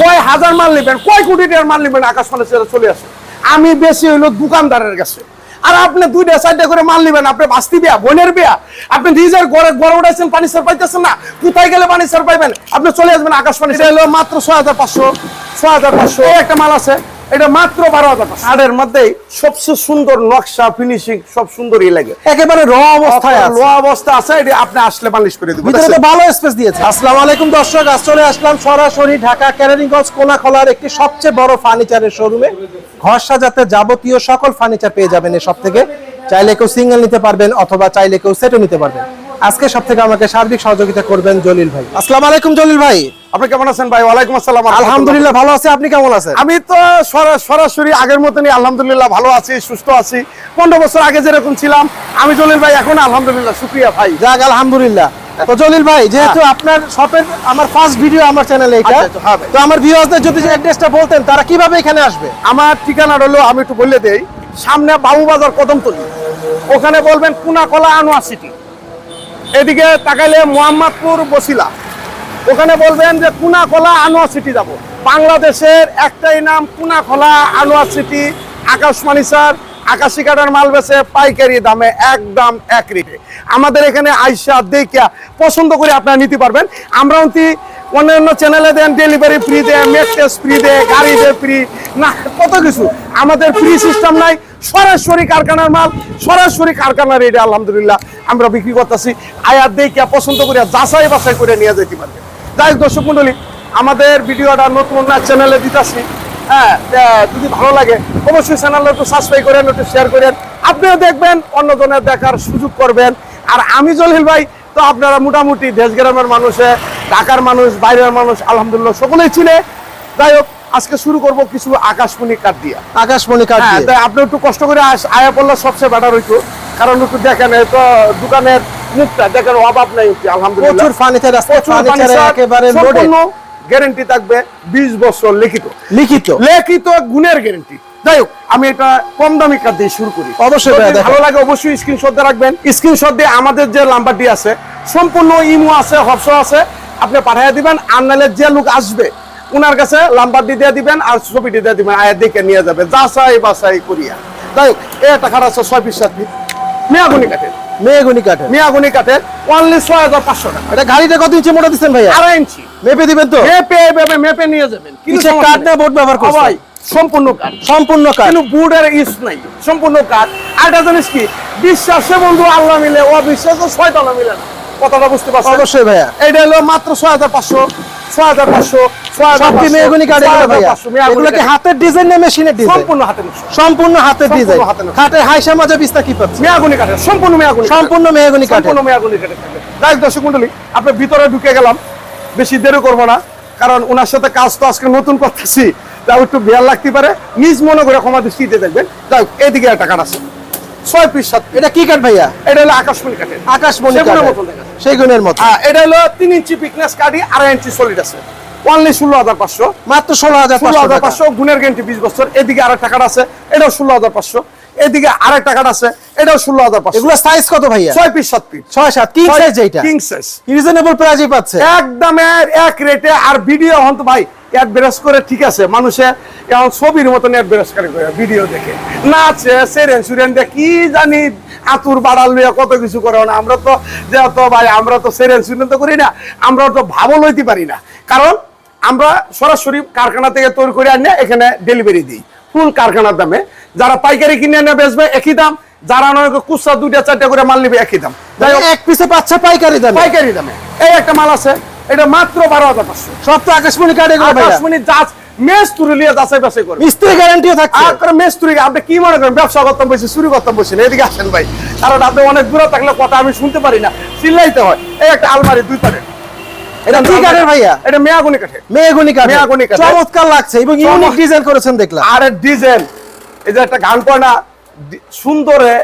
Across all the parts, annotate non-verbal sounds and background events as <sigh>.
কয় হাজার মাল নেবেন কয় কোটি টাকার মাল নেবেন আকাশ মানে চলে আসে। আমি বেশি হইল দোকানদারের কাছে। আর আপনি দুইটা চারটা করে মাল নেবেন আপনি বাস্তি বিয়া বোনের বিয়া। আপনি নিজের ঘরে ঘরে উঠাইছেন পানি সার পাইতেছেন না। কোথায় গেলে পানি সার পাইবেন আপনি চলে আসবেন আকাশ পানি মাত্র ছয় হাজার পাঁচশো। ছয় হাজার পাঁচশো। একটা মাল আছে। এটা মাত্র বারো হাজার মধ্যেই সবচেয়ে সুন্দর নকশা ফিনিশিং সব সুন্দরই লাগে। একেবারে র অবস্থায় লো অবস্থা আছে এটা আপনি আসলে মালিশ করে দিবেন। ভিতরে ভালো স্পেস দিয়েছে। আসসালামু আলাইকুম দর্শক আজ চলে আসলাম সরাসরি ঢাকা ক্যারারিগঞ্জ কোনাখলার একটি সবচেয়ে বড় ফার্নিচারের শোরুমে ঘর সাজাতে যাবতীয় সকল ফার্নিচার পেয়ে যাবেন এই সব থেকে চাইলে কেউ সিঙ্গেল নিতে পারবেন অথবা চাইলে কেউ সেটও নিতে পারবেন। আজকে সব থেকে আমাকে সার্বিক সহযোগিতা করবেন জলিল ভাই। আসসালাম আলাইকুম জলিল ভাই। আপনি কেমন আছেন ভাই? ওয়ালাইকুম আসসালাম আলহামদুলিল্লাহ ভালো আছে আপনি কেমন আছেন? আমি তো সরা- সরাসরি আগের মতনই আলহামদুলিল্লাহ ভালো আছি সুস্থ আছি। পনেরো বছর আগে যেরকম ছিলাম আমি জলিল ভাই এখন আলহামদুলিল্লাহ শুক্রিয়া ভাই। যাক আলহামদুলিল্লাহ। তো জলিল ভাই যেহেতু আপনার শপের আমার ফার্স্ট ভিডিও আমার চ্যানেলে এটা আচ্ছা, আচ্ছা, হ্যাঁ। তো আমার ভিউয়ারদের যদি অ্যাড্রেসটা বলতেন তারা কীভাবে এখানে আসবে? আমার ঠিকানা হলো আমি একটু বলে দেই সামনে বাবুবাজার কদমতলি। ওখানে বলবেন কুনাকলা আনোয়ার সিটি এদিকে তাকাইলে মোহাম্মদপুর বসিলা। ওখানে বলবেন যে কুনাখোলা আনোয়ার সিটি যাব। বাংলাদেশের একটাই নাম কুনাখোলা আনোয়ার সিটি। আকাশমানি স্যার আকাশি কাটার মাল বেছে পাইকারি দামে একদম এক রেটে। আমাদের এখানে আইসা দেখিয়া পছন্দ করে আপনারা নিতে পারবেন। আমরা অন্তি অন্যান্য চ্যানেলে দেন ডেলিভারি ফ্রি দেয় টেস্ট ফ্রি দেয়, গাড়ি দেয় ফ্রি না, কত কিছু। আমাদের ফ্রি সিস্টেম নাই, সরাসরি কারখানার মাল, সরাসরি কারখানার রেটে, আলহামদুলিল্লাহ, আমরা বিক্রি করতেছি। আয়াত দেখিয়া, পছন্দ করে যাচাই বাছাই করে নিয়ে যেতে পারবে। যাই দর্শক মন্ডলী আমাদের ভিডিওটা নতুন চ্যানেলে দিতেছি। হ্যাঁ যদি ভালো লাগে, অবশ্যই চ্যানেলটা একটু সাবস্ক্রাইব করেন, একটু শেয়ার করেন। আপনিও দেখবেন, অন্যজনের দেখার সুযোগ করবেন। আর আমি জলিল ভাই, তো আপনারা মোটামুটি দেশ গ্রামের মানুষে ঢাকার মানুষ বাইরের মানুষ আলহামদুলিল্লাহ সকলেই চিনে। যাই হোক আজকে শুরু করব কিছু আকাশমণি কাঠ দিয়া। আকাশমণি কার্ড হ্যাঁ দিয়ে। আপনি একটু কষ্ট করে আয়া পড়লে সবচেয়ে বেটার হইতো। কারণ একটু দেখেন তো দোকানের মুখটা দেখেন অভাব নাই একটু, আলহামদুলিল্লাহ। প্রচুর ফার্নিচার আছে ফার্নিচার একেবারে সম্পূর্ণ গ্যারান্টি থাকবে 20 বছর লিখিত। লিখিত। লিখিত গুণের গ্যারান্টি যাই হোক আমি এটা কম দামি কার্ড দিয়ে শুরু করি। অবশ্যই। ভালো লাগে অবশ্যই স্ক্রিনশট দিয়ে রাখবেন। স্ক্রিনশট দিয়ে আমাদের যে নাম্বারটি আছে সম্পূর্ণ ইমো আছে হবস আছে। আপনি পাঠিয়ে দিবেন আর নাহলে যে লোক আসবে ওনার কাছে নাম্বারটি দিয়ে দিবেন আর ছবিটি দিয়ে দিবেন আয়ের দিকে নিয়ে যাবে যাচাই বাছাই করিয়া। হোক এই টাকার আছে ছয় পিস সাত পিস। মেয়াগুনি কাঠের। মেহগুনি কাঠের? মেয়াগুনি কাঠের অনলি ছয় হাজার পাঁচশো টাকা। এটা গাড়িটা কত ইঞ্চি মোটা দিচ্ছেন ভাইয়া? আড়াই ইঞ্চি। মেপে দিবেন তো? মেপে মেপে মেপে নিয়ে যাবেন। কিসের কাঠ না বোর্ড ব্যবহার? সবাই সম্পূর্ণ কাঠ। সম্পূর্ণ কাঠ? কিন্তু বুডের ইস নাই সম্পূর্ণ কাঠ। আর একটা জিনিস কি বিশ্বাসে বন্ধু আল্লাহ মিলে ও বিশ্বাস শয়তানা মিলে না। কথাটা বুঝতে পারছেন? অবশ্যই ভাইয়া। এটা হলো মাত্র ছয় হাজার পাঁচশো। ছয় হাজার পাঁচশো ছয় হাজার সব কি মেহগুনি কাঠ এগুলো ভাইয়া। এগুলো কি হাতের ডিজাইন না মেশিনের ডিজাইন সম্পূর্ণ হাতের সম্পূর্ণ হাতের ডিজাইন হাতের হাইসা মাজা বিস্তা কি পাচ্ছে মেয়াগুনি কাঠের সম্পূর্ণ মেয়াগুনি সম্পূর্ণ মেহগুনি কাঠের। সম্পূর্ণ মেয়াগুনি কাঠের যাই হোক, দর্শক মন্ডলী আপনার ভিতরে ঢুকে গেলাম। বেশি দেরি করব না কারণ ওনার সাথে কাজ তো আজকে নতুন করতেছি। তাও একটু বিয়ার লাগতে পারে। নিজ মনে করে ক্ষমা দৃষ্টিতে দেখবেন। যাই হোক, এদিকে একটা কাঠ আছে। ছয় পিস সাত এটা কি কাঠ ভাইয়া? এটা হলো আকাশমণি কাঠের। আকাশমণি সেগুনের মতো সেই গুণের মতো হ্যাঁ, এটা হলো তিন ইঞ্চি পিকনেস কাঠি আড়াই ইঞ্চি সলিড আছে। অনলি ষোলো হাজার পাঁচশো। মাত্র ষোলো হাজার ষোলো হাজার পাঁচশো গুণের গ্যারান্টি বিশ বছর। এদিকে আরেক টাকাটা আছে এটাও ষোলো হাজার পাঁচশো। এদিকে আরেক টাকাটা আছে এটাও ষোলো হাজার পাঁচশো। এগুলো সাইজ কত ভাইয়া? ছয় পিস সাত পিস ছয় সাত। কিং সাইজ এইটা? কিং সাইজ রিজনেবল প্রাইজে পাচ্ছে। একদম এক রেটে আর ভিডিও হন্ত ভাই করে ঠিক আছে মানুষে এখন ছবির মতন করে করে ভিডিও দেখে। নাচে সেরেন কি জানি আতুর লইয়া কত কিছু করে না আমরা তো যে তো ভাই আমরা তো সেরেন সুরেন তো করি না আমরা তো ভাবো লইতে পারি না। কারণ আমরা সরাসরি কারখানা থেকে তৈরি করে আনিয়ে এখানে ডেলিভারি দিই। ফুল কারখানার দামে। যারা পাইকারি কিনে এনে বেচবে একই দাম। যারা নয় কুচা দুইটা চারটা করে মাল নিবে একই দাম। এক পিসে পাচ্ছে পাইকারি দামে। পাইকারি দামে। এই একটা মাল আছে। এটা মাত্র বারো হাজার পাঁচশো। সব তো আকাশমণি এগুলো ভাইয়া। আকাশমণি জাজ মেস তুলে যাচাই বাছাই করবে। মিস্ত্রি গ্যারান্টিও থাকছে। আর করে মেস আপনি কি মনে করেন ব্যবসা করতাম বসে চুরি করতাম বসে এদিকে আসেন ভাই। কারণ আপনি অনেক দূরে থাকলে কথা আমি শুনতে পারি না। চিল্লাইতে হয়। এই একটা আলমারি দুই পারে এটা কি কাঠের ভাইয়া? এটা মেয়াগুনি কাঠ। চমৎকার লাগছে এবং ইউনিক ডিজাইন করেছেন দেখলাম। আর ডিজাইন এই যে একটা গান না সুন্দরে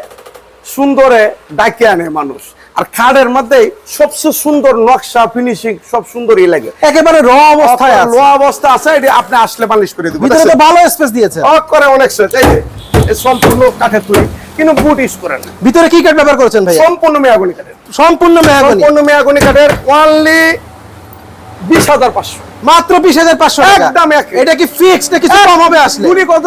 সুন্দরে ডাকে আনে মানুষ। আর খাড়ের মধ্যে সবচেয়ে সুন্দর নকশা ফিনিশিং সব সুন্দরই লাগে। একেবারে র অবস্থায় আছে। লো অবস্থা আছে এটা আপনি আসলে মালিশ করে দিবেন। ভিতরে তো ভালো স্পেস দিয়েছে। অক করে অনেক সেট এই যে সম্পূর্ণ কাঠের তৈরি কিন্তু বুট ইউজ করেন না। ভিতরে কি কাঠ ব্যবহার করেছেন ভাই সম্পূর্ণ মেয়াগনি কাঠের। সম্পূর্ণ মেয়াগনি। সম্পূর্ণ মেয়াগনি কাঠের অনলি বিশ হাজার পাঁচশো। মাত্র বিশ হাজার পাঁচশো একদম এটা কি ফিক্স না কিছু কম হবে আসলে? গুলি কত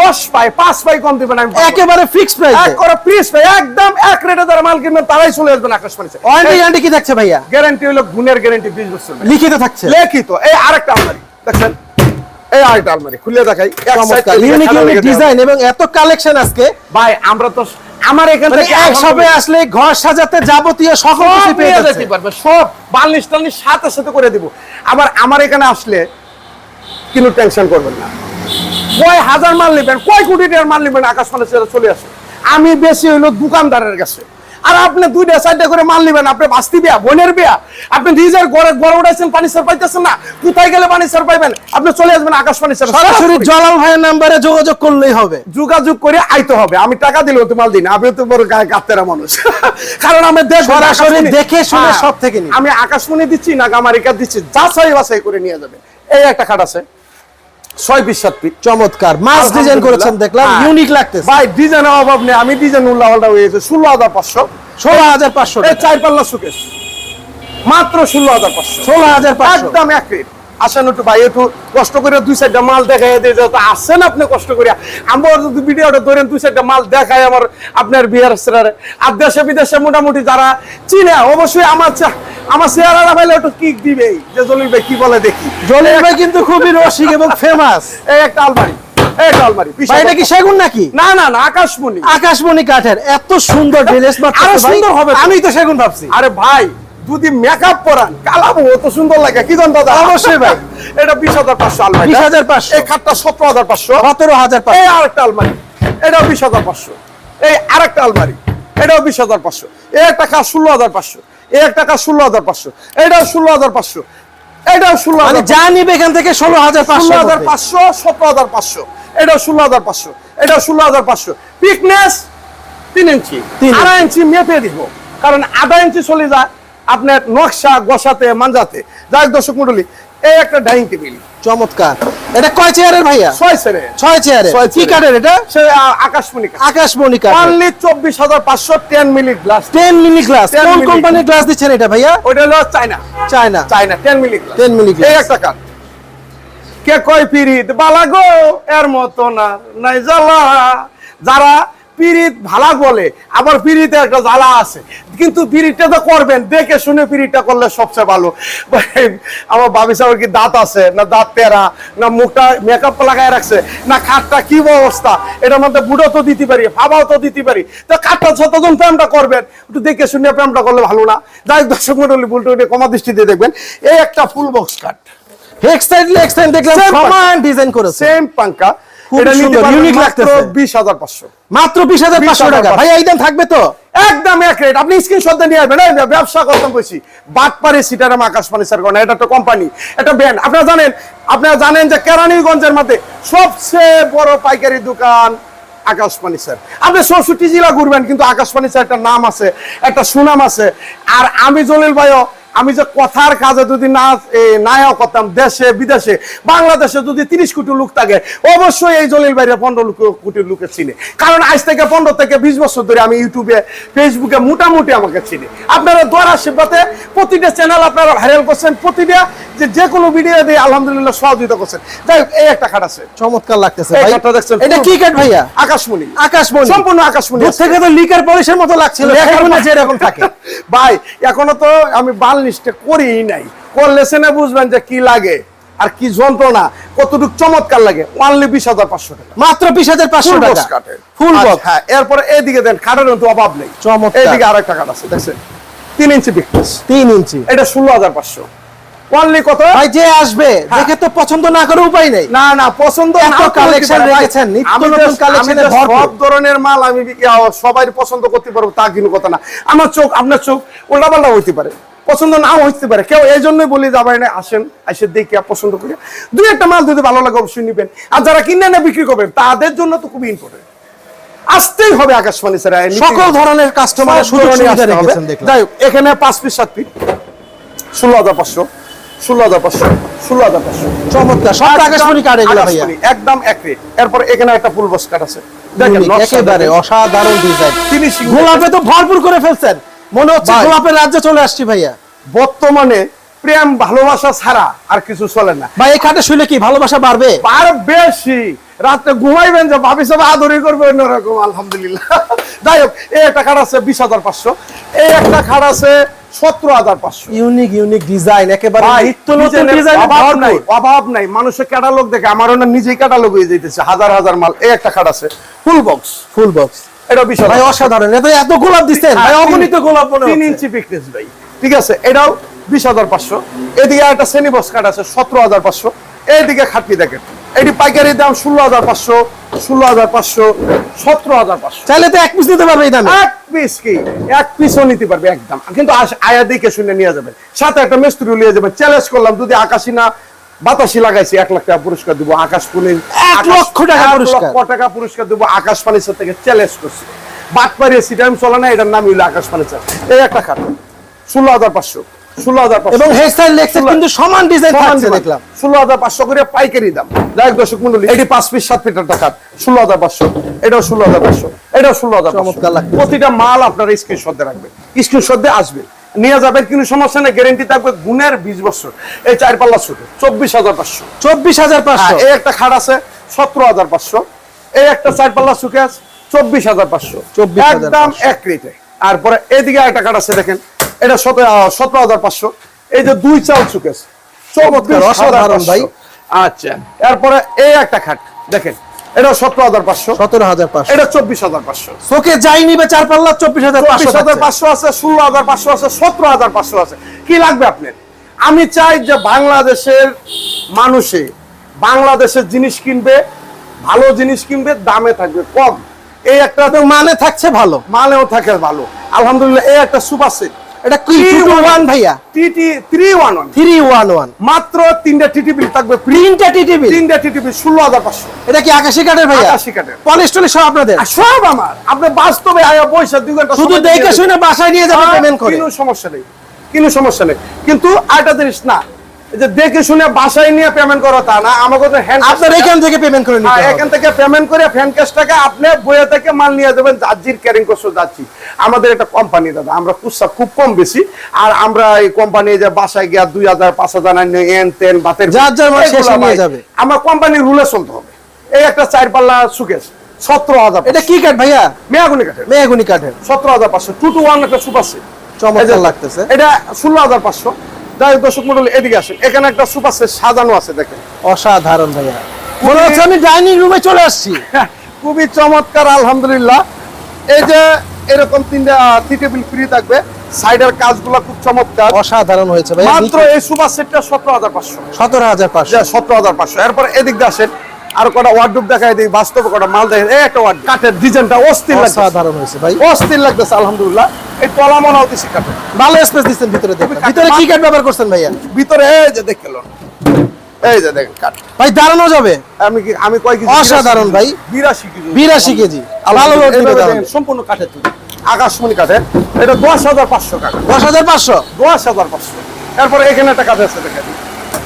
দশ পাই পাঁচ পাই কম দিবেন আমি একেবারে ফিক্স প্রাইস এক করে প্লিজ ভাই একদম এক রেটে যারা মাল কিনবেন তারাই চলে আসবেন আকাশবাণী ওয়ারেন্টি গ্যারান্টি কি থাকছে ভাইয়া? গ্যারান্টি হলো গুণের গ্যারান্টি বিশ বছর লিখিত থাকছে। লিখিত। এই আরেকটা আলমারি দেখছেন? এই আরেকটা আলমারি খুলে দেখাই। ইউনিক ইউনিক ডিজাইন এবং এত কালেকশন আজকে। ভাই আমরা তো আমার এখান মানে থেকে এক সবে আসলে ঘর সাজাতে যাবতীয় সকল কিছু পেয়ে যেতে পারবে সব বার্নিশ টার্নিশ সাথে সাথে করে দিব। আবার আমার এখানে আসলে কিন্তু টেনশন করবেন না। কয় হাজার মাল নেবেন কয় কোটি টাকার মাল নেবেন আকাশ মানে চলে আসে। আমি বেশি হইল দোকানদারের কাছে। আর আপনি দুইটা চারটা করে মাল নেবেন আপনি বাস্তি বিয়া বোনের বিয়া। আপনি নিজের ঘরে ঘরে উঠাইছেন পানি সার পাইতেছেন না কোথায় গেলে পানি সার পাইবেন? আপনি চলে আসবেন আকাশ পানি সার। সরাসরি জলাল ভাইয়ের নাম্বারে যোগাযোগ করলেই হবে। যোগাযোগ করে আইতে হবে। আমি টাকা দিলেও তো মাল দিই না আমি তো বড় গায়ে গাত্তেরা মানুষ। কারণ আমি দেখ সরাসরি দেখে শুনে হ্যাঁ, সব থেকে নিই। আমি আকাশমণি দিচ্ছি না গামারিকা দিচ্ছি যাচাই বাছাই করে নিয়ে যাবে। এই একটা খাট আছে। ছয় পিস সাত পিস। চমৎকার। মাছ ডিজাইন করেছেন দেখলাম। হ্যাঁ। ইউনিক লাগতেছে। ভাই ডিজাইনের অভাব নেই। আমি ডিজাইন উল্লাহ হয়েছে ষোলো হাজার পাঁচশো। ষোলো হাজার পাঁচশো চার পাল্লা সুকেশ মাত্র ষোলো হাজার পাঁচশো। ষোলো হাজার একদম এক রেট আসেন একটু ভাই একটু কষ্ট করে দুই চারটা মাল দেখাই দিয়ে যেহেতু আসছেন আপনি কষ্ট করে আমার যদি ভিডিওটা ধরেন দুই চারটা মাল দেখায় আমার আপনার বিহার সেরারে আর দেশে বিদেশে মোটামুটি যারা চিনে অবশ্যই আমার আমার চেহারা ভাইলে একটু কিক দিবেই যে জলিল ভাই কি বলে দেখি। জলিল ভাই কিন্তু খুবই <laughs> রসিক এবং ফেমাস এই একটা আলমারি এটা কি সেগুন নাকি? না না না আকাশমণি। আকাশমণি কাঠের। এত সুন্দর ড্রেস আরও সুন্দর হবে আমি তো সেগুন ভাবছি। আরে ভাই যদি মেকআপ পরান কালাবো তো সুন্দর লাগে কি জান দাদা অবশ্যই ভাই। এটা বিশ হাজার পাঁচশো আলমারি 20,500 এই খাটটা সতেরো হাজার পাঁচশো সতেরো হাজার এই পাঁচশো আরেকটা আলমারি এটাও বিশ হাজার পাঁচশো এই আরেকটা আলমারি এটাও বিশ হাজার পাঁচশো এই একটা কাজ ষোলো হাজার পাঁচশো এই একটা কাজ ষোলো হাজার পাঁচশো এটাও ষোলো হাজার পাঁচশো এটাও ষোলো মানে হাজার যা নিবে এখান থেকে ষোলো হাজার পাঁচশো হাজার পাঁচশো সতেরো হাজার পাঁচশো এটাও ষোলো হাজার পাঁচশো এটাও ষোলো হাজার পাঁচশো ইঞ্চি তিন ইঞ্চি। আড়াই ইঞ্চি মেপে দিব কারণ আধা ইঞ্চি চলে যায় আপনার নকশা গসাতে মানজাতে। যাই দর্শক মন্ডলী এই একটা ডাইনিং টেবিল। চমৎকার। এটা কয় চেয়ারের ভাইয়া? ছয় সেরে ছয় চেয়ারে। কি কাঠের এটা? আকাশমণি আকাশমণি কাঠ অনলি চব্বিশ হাজার পাঁচশো ten minute glass ten milli glass 10 কোন কোম্পানির গ্লাস দিচ্ছেন এটা ভাইয়া? ওইটা হলো China. China. China ten minute 10 milli glass। এই একটা কাঠ। কে কয় পিরিত বালা গো এর মতো না নাই জ্বালা। যারা পিরিত ভালা বলে আবার পিরিতে একটা জ্বালা আছে। কিন্তু পিরিতটা তো করবেন দেখে শুনে পিরিতটা করলে সবচেয়ে ভালো। আমার বাবি সাহেবের কি দাঁত আছে না দাঁত তেরা না মুখটা মেকআপ লাগায় রাখছে না খাটটা কি অবস্থা? এটার মধ্যে বুড়ো তো দিতে পারি ফাবাও তো দিতে পারি। তো খাটটা যতজন প্রেমটা করবেন একটু দেখে শুনে প্রেমটা করলে ভালো না। যাই দর্শক মন্ডলী বুলটো কমা দৃষ্টিতে দেখবেন। এই একটা full box cut hex side leg side দেখলাম সমান ডিজাইন করেছে। সেম পাঙ্কা এটা নিতে সুন্দর, পারবেন unique মাত্র লাগতেছে। বিশ হাজার পাঁচশো। মাত্র বিশ হাজার পাঁচশো 20,500 টাকা। ভাই এই থাকবে তো? একদম এক রেট। আপনি স্ক্রিনশট দিয়ে নিয়ে আসবেন। ব্যবসা করতাম বলছি বাটপারে সিটারাম আকাশ পানি কোন এটা একটা কোম্পানি একটা ব্যান্ড আপনারা জানেন আপনারা জানেন যে কেরানীগঞ্জের মধ্যে সবচেয়ে বড় পাইকারি দোকান আকাশবাণী স্যার আপনি চৌষট্টি জেলা ঘুরবেন কিন্তু আকাশবাণী স্যার একটা নাম আছে একটা সুনাম আছে। আর আমি জলিল ভাইও আমি যে কথার কাজে যদি না এ, নায়াও করতাম দেশে বিদেশে বাংলাদেশে যদি তিরিশ কোটি লোক থাকে অবশ্যই এই জলিল ভাইয়ের পনেরো কোটি লোকে চিনে। কারণ আজ থেকে পনেরো থেকে বিশ বছর ধরে আমি ইউটিউবে ফেসবুকে মোটামুটি আমাকে চিনি। আপনারা দোয়ার আশীর্বাদে প্রতিটা চ্যানেল আপনারা ভাইরাল করছেন প্রতিটা যে যে কোনো ভিডিও দিয়ে আলহামদুলিল্লাহ সহযোগিতা করছেন। হোক এই একটা খাট আছে। চমৎকার লাগতেছে ভাই। দেখছেন? এটা কি ভাইয়া। আকাশমণি। আকাশমণি। সম্পূর্ণ আকাশমণি। থেকে তো লিকার পলিশের মতো লাগছিল। যেরকম থাকে। <laughs> ভাই এখনও তো আমি বাল নিষ্ঠে করিই নাই। করলে সেনে বুঝবেন যে কি লাগে আর কি যন্ত্রণা কতটুকু চমৎকার লাগে। ওয়ানলি বিশ হাজার পাঁচশো টাকা। মাত্র বিশ হাজার পাঁচশো টাকা? ফুল আচ্ছা, বক্স হ্যাঁ এরপরে এদিকে দেন খাটের কিন্তু অভাব নেই। চমৎকার। এদিকে আরেকটা কাঠ আছে দেখছেন? তিন ইঞ্চি বিকনেস তিন ইঞ্চি। এটা ষোলো হাজার পাঁচশো। ওয়ানলি কত? ভাই যে আসবে দেখে তো পছন্দ না করে উপায় নেই। না না পছন্দ এত নাও করতে collection পারে ভাই। রেখেছেন, নিত্য নতুন যে- collection আমি এ যে ভরপুর। সব ধরনের মাল আমি সবাই পছন্দ করতে পারব তা কিন্তু কথা না। আমার চোখ আপনার চোখ উল্টাপাল্টা হইতে পারে। পছন্দ নাও হইতে পারে। কেউ এই জন্যই বলি যাবেন না আসেন এসে দেখে পছন্দ করে। দুই একটা মাল যদি ভালো লাগে অবশ্যই নিবেন। আর যারা কিনে না বিক্রি করবেন তাদের জন্য তো খুবই ইম্পর্টেন্ট আসতেই হবে আকাশবাণী স্যার সকল ধরনের দেখলাম। যাই হোক এখানে পাঁচ পিস সাত পিস ষোলো হাজার পাঁচশো ষোলো হাজার পাঁচশো ষোলো হাজার পাঁচশো। চমৎকার সব আকাশমণি কাঠ এগুলো ভাইয়া। একদম এক রেট এরপর এখানে একটা ফুল বক্স কাট আছে। দেখেন একেবারে অসাধারণ ডিজাইন Finishing গোলাপে তো ভরপুর করে ফেলছেন। মনে হচ্ছে গোলাপের রাজ্যে চলে আসছি ভাইয়া। বর্তমানে প্রেম ভালোবাসা ছাড়া আর কিছু চলে না। ভাই এই খাটে শুলে কি ভালোবাসা বাড়বে? আর বেশি। রাত্রে ঘুমাইবেন যে ভাবি সব আদরই করবে অন্যরকম আলহামদুলিল্লাহ। <laughs> যাই হোক এই একটা খাট আছে বিশ হাজার পাঁচশো। এই একটা খাট আছে সতেরো হাজার পাঁচশো। ইউনিক ইউনিক ডিজাইন একেবারে অভাব নাই অভাব নাই। মানুষের ক্যাটালগ দেখে আমার ওনার নিজেই ক্যাটালগ হয়ে যাইতেছে হাজার হাজার মাল। এই একটা খাট আছে ফুল বক্স। Full box. এটা ভাই অসাধারণ। এত এত গোলাপ দিচ্ছেন। ভাই অগণিত গোলাপ মনে তিন ইঞ্চি পিকনেস ভাই। ঠিক আছে এটাও বিশ হাজার পাঁচশো। এদিকে একটা কাঠ আছে সতেরো হাজার পাঁচশো। এইদিকে খাটনি দেখেন। এটি পাইকারি দাম ষোলো হাজার পাঁচশো ষোলো হাজার পাঁচশো সতেরো হাজার পাঁচশো। চাইলে তো এক পিস নিতে পারবে এই দামে। এক পিস কি? এক পিসও নিতে পারবে একদম। কিন্তু আয়া দিকে শুনে নিয়ে যাবেন। সাথে একটা মিস্ত্রি নিয়ে যাবেন। চ্যালেঞ্জ করলাম যদি আকাশি না বাতাসি লাগাইছি এক লাখ টাকা পুরস্কার দিব আকাশ পুলিশ এক লক্ষ টাকা। লক্ষ টাকা পুরস্কার দিব আকাশ ফার্নিচার থেকে চ্যালেঞ্জ করছি। পারিয়ে সিটাইম চলে না এটার নাম হইল আকাশ ফার্নিচার। এই একটা খাট ষোলো হাজার পাঁচশো ষোলো হাজার এবং হেয়ার স্টাইল কিন্তু সমান ডিজাইন থাকছে দেখলাম। ষোলো হাজার পাঁচশো করে পাইকারি দাম। যাই হোক দর্শক মন্ডলী এটি পাঁচ পিস সাত টাকা ষোলো হাজার পাঁচশো। এটাও ষোলো হাজার পাঁচশো। এটাও ষোলো হাজার চমৎকার লাগছে। প্রতিটা মাল আপনার স্ক্রিনশট দিয়ে রাখবেন। স্ক্রিনশট দিয়ে আসবে। নিয়ে যাবেন কোনো সমস্যা নেই গ্যারেন্টি থাকবে গুণের বিশ বছর। এই চার পাল্লা ছোট চব্বিশ হাজার পাঁচশো। চব্বিশ হাজার পাঁচশো? এই একটা খাট আছে সতেরো হাজার পাঁচশো। এই একটা চার পাল্লা সুকেস চব্বিশ হাজার পাঁচশো। 24,500 একদম এক রেটে। তারপরে এদিকে একটা খাট আছে দেখেন এটা সতেরো হাজার পাঁচশো। এই যে দুই চাল সুকেস চমৎকার অসাধারণ ভাই। আচ্ছা এরপরে এই একটা খাট দেখেন এটা সতেরো হাজার পাঁচশো। সতেরো হাজার পাঁচশো। এটা চব্বিশ হাজার পাঁচশো। চোখে যাই নিবে চার পাল্লা চব্বিশ হাজার চব্বিশ হাজার পাঁচশো আছে ষোলো হাজার পাঁচশো আছে সতেরো হাজার পাঁচশো আছে। কি লাগবে আপনার? আমি চাই যে বাংলাদেশের মানুষে বাংলাদেশের জিনিস কিনবে ভালো জিনিস কিনবে দামে থাকবে কম। এই একটা মানে থাকছে ভালো। মালেও থাকে ভালো। আলহামদুলিল্লাহ এই একটা সুপার সেট। এটা কি? ভাইয়া? মাত্র তিনটা টিটিপি থাকবে। তিনটা তিনটা টিটিপি বিল ষোলো হাজার পাঁচশো। এটা কি আকাশি কাঠের ভাইয়া? আকাশি কাঠের। পলিশ টলিশ সব আপনাদের? সব আমার। আপনি বাস্তবে আয়া পয়সা দুই ঘণ্টা শুধু দেখে শুনে বাসায় নিয়ে যাবেন পেমেন্ট করে। কোনো সমস্যা নেই। কোনো সমস্যা নেই। কিন্তু আরেকটা জিনিস না যে দেখে শুনে বাসায় নিয়ে পেমেন্ট করা তা না আমাকে তো হ্যান্ড আপনার এখান থেকে পেমেন্ট করে নিতে এখান থেকে পেমেন্ট করে ফ্যান ক্যাশ টাকা আপনি বইয়ে থেকে মাল নিয়ে যাবেন যাচ্ছির ক্যারিং করছ যাচ্ছি আমাদের একটা কোম্পানি দাদা আমরা কুসা খুব কম বেশি আর আমরা এই কোম্পানি যে বাসায় গিয়া দুই হাজার পাঁচ হাজার এন তেন বাতের যার যার নিয়ে যাবে। আমার কোম্পানির রুলে চলতে হবে। এই একটা চার পাল্লা সুকেশ সতেরো হাজার এটা কি কাঠ ভাইয়া? মেয়াগুনি কাঠের মেহগুনি কাঠের সতেরো হাজার পাঁচশো টু টু ওয়ান একটা সুপার সেট চমৎকার লাগতেছে। এটা ষোলো হাজার পাঁচশো। যাই দর্শক মন্ডলী এদিকে আসেন। এখানে একটা সুপার সেট সাজানো আছে দেখেন। অসাধারণ ভাইয়া। মনে হচ্ছে আমি ডাইনিং রুমে চলে আসছি। হ্যাঁ, খুবই চমৎকার আলহামদুলিল্লাহ। এই যে এরকম তিনটা থ্রি টেবিল ফ্রি থাকবে সাইডের কাজগুলো খুব চমৎকার। অসাধারণ হয়েছে ভাই মাত্র এই সুপার সেটটা সতেরো হাজার পাঁচশো। সতেরো হাজার পাঁচশো। সতেরো হাজার পাঁচশো। এরপর এদিক দিয়ে আসেন আর কটা ওয়ার্ডরোব দেখাই দিই বাস্তবে কটা মাল দেখেন এই একটা ওয়ার্ড কাঠের ডিজাইনটা অস্থির লাগছে অসাধারণ হয়েছে ভাই। অস্থির লাগতেছে আলহামদুলিল্লাহ। এই তলা মনে হতেছে কাঠের। ভালো স্পেস দিচ্ছেন ভিতরে। কাঠ- ভিতরে কি কাঠ ব্যবহার করছেন ভাইয়া? ভিতরে এই যে দেখেন এই যে দেখেন কাঠ। ভাই দাঁড়ানো যাবে? আমি কি আমি কয় কেজি? অসাধারণ ভাই। বিরাশি কেজি। বিরাশি কেজি। ভালো সম্পূর্ণ কাঠের তৈরি। আকাশমণি কাঠের। এটা দশ হাজার পাঁচশো টাকা দশ হাজার পাঁচশো? দশ হাজার পাঁচশো। এরপরে এখানে একটা কাঠ আছে দেখেন।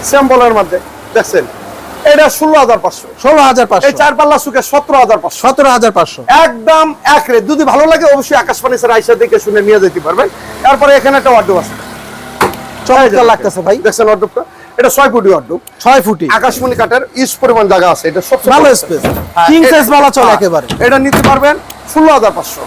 স্যাম্পলের মধ্যে দেখছেন? এটা ষোলো হাজার পাঁচশো। ষোলো হাজার এই পাঁচশো। চার পাল্লা সুখে সতেরো হাজার পাঁচশো। সতেরো হাজার পাঁচশো। একদম এক রেট যদি ভালো লাগে অবশ্যই আকাশ ফার্নিচার আইসা দেখে শুনে নিয়ে যেতে পারবেন। তারপরে এখানে একটা ওয়ার্ডরোব আছে। চমৎকার লাগতেছে ভাই। দেখছেন ওয়ার্ডরোবটা এটা ছয় ফুটি ওয়ার্ডরোব ছয় ফুটি। আকাশমণি কাঠের ইস পরিমাণ জায়গা আছে। এটা সবচেয়ে ভালো স্পেস কিং সাইজ বলা চলে হ্যাঁ, একেবারে। এটা নিতে পারবেন ষোলো হাজার পাঁচশো।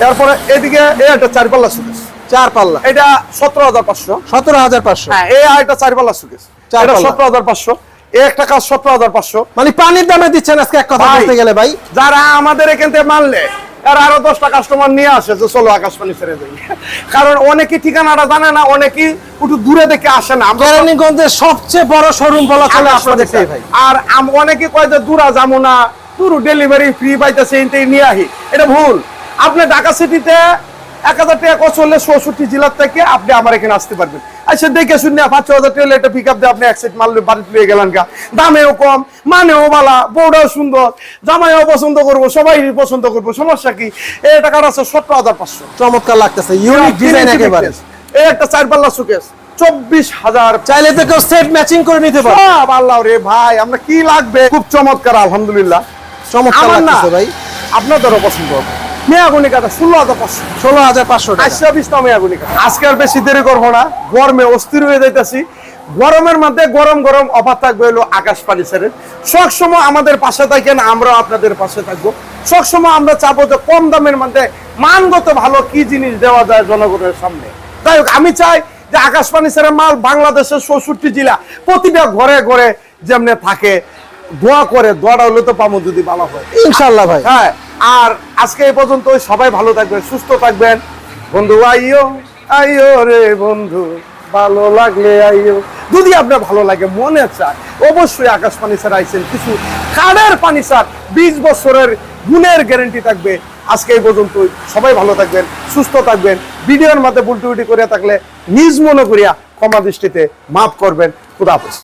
তারপরে এদিকে এই একটা চার পাল্লা সুকেশ চার পাল্লা এটা সতেরো হাজার পাঁচশো। সতেরো হাজার পাঁচশো। হ্যাঁ এই আর একটা চার পাল্লা সুকেশ চার সতেরো হাজার পাঁচশো। একটা কাজ সতেরো হাজার পাঁচশো। মানে পানির দামে দিচ্ছেন আজকে এক কথা বলতে গেলে ভাই? যারা আমাদের এখান থেকে মানলে আর আরও দশটা কাস্টমার নিয়ে আসে যে চলো আকাশবাণী ছেড়ে দেই। <laughs> কারণ অনেকে ঠিকানাটা জানে না অনেকে একটু দূরে দেখে আসে না। কেরানীগঞ্জের সবচেয়ে বড় শোরুম বলা চলে আপনাদের আর অনেকে কয় যে দূরা যাব না পুরো ডেলিভারি ফ্রি পাইতেছে নিয়ে আহি এটা ভুল। আপনি ঢাকা সিটিতে এক হাজার টাকা হলে চৌষট্টি জেলার থেকে আপনি আমার এখানে আসতে পারবেন। আচ্ছা দেখে শুনে পাঁচ ছ হাজার টাকা একটা পিক আপ দিয়ে আপনি এক সেট মাল বাড়িতে পেয়ে গেলেন গা। দামেও কম মানেও বালা বউটাও সুন্দর জামাইও পছন্দ করব সবাই পছন্দ করব সমস্যা কি? এই টাকার আছে সতেরো হাজার পাঁচশো। চমৎকার লাগতেছে ইউনিক ডিজাইন একেবারে। এই একটা চার পাল্লা সুকেস চব্বিশ হাজার চাইলে তো কেউ সেট ম্যাচিং করে নিতে পারে। আল্লাহ রে ভাই আমরা কি লাগবে? খুব চমৎকার আলহামদুলিল্লাহ। চমৎকার আমার না লাগতেছে ভাই। আপনাদেরও পছন্দ হবে। মেয়াগুনি কাটা ষোলো হাজার পাঁচশো। ষোলো হাজার পাঁচশো টাকা। বিশটা মেয়াগুনি কাটা আজকে আর বেশি দেরি করব না। গরমে অস্থির হয়ে যাইতেছি। গরমের মধ্যে গরম গরম অফার থাকবে হলো আকাশ ফার্নিচারের সবসময় আমাদের পাশে থাকেন আমরাও আপনাদের পাশে থাকব। সবসময় আমরা চাবো যে কম দামের মধ্যে মানগত ভালো কি জিনিস দেওয়া যায় জনগণের সামনে। যাই হোক আমি চাই যে আকাশ ফার্নিচারের মাল বাংলাদেশের চৌষট্টি জেলা প্রতিটা ঘরে ঘরে যেমনি থাকে দোয়া করে দোয়াটা হলে তো পাবো যদি ভালো হয়। ইনশাল্লাহ ভাই। হ্যাঁ। আর আজকে এই পর্যন্ত সবাই ভালো থাকবেন, সুস্থ থাকবেন। বন্ধু আইও আইও রে বন্ধু, ভালো লাগলে আইও যদি আপনার ভালো লাগে, মনে চায়, অবশ্যই আকাশ পানি স্যার আইসেন কিছু কাঠের পানি স্যার, বিশ বছরের গুণের গ্যারেন্টি থাকবে। আজকে এই পর্যন্ত সবাই ভালো থাকবেন, সুস্থ থাকবেন। ভিডিওর মধ্যে বুলটুটি করে থাকলে নিজ মনে করিয়া ক্ষমা দৃষ্টিতে মাফ করবেন। খুদাহাফেজ